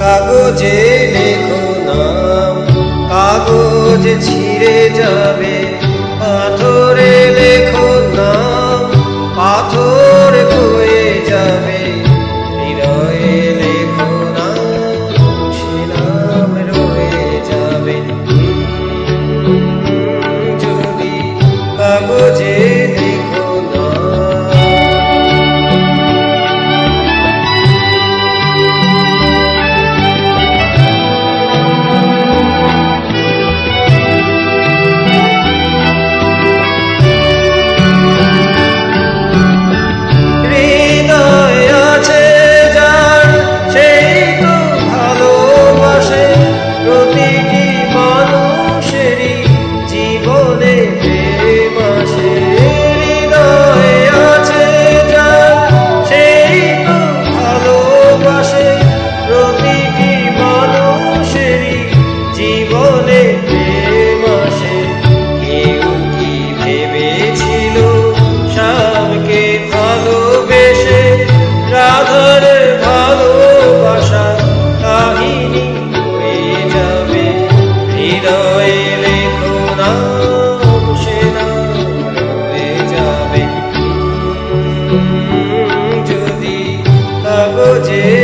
কাগজে লেখো নাম কাগজ ছিঁড়ে যাবে amor de 아버지.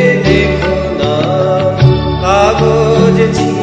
perdi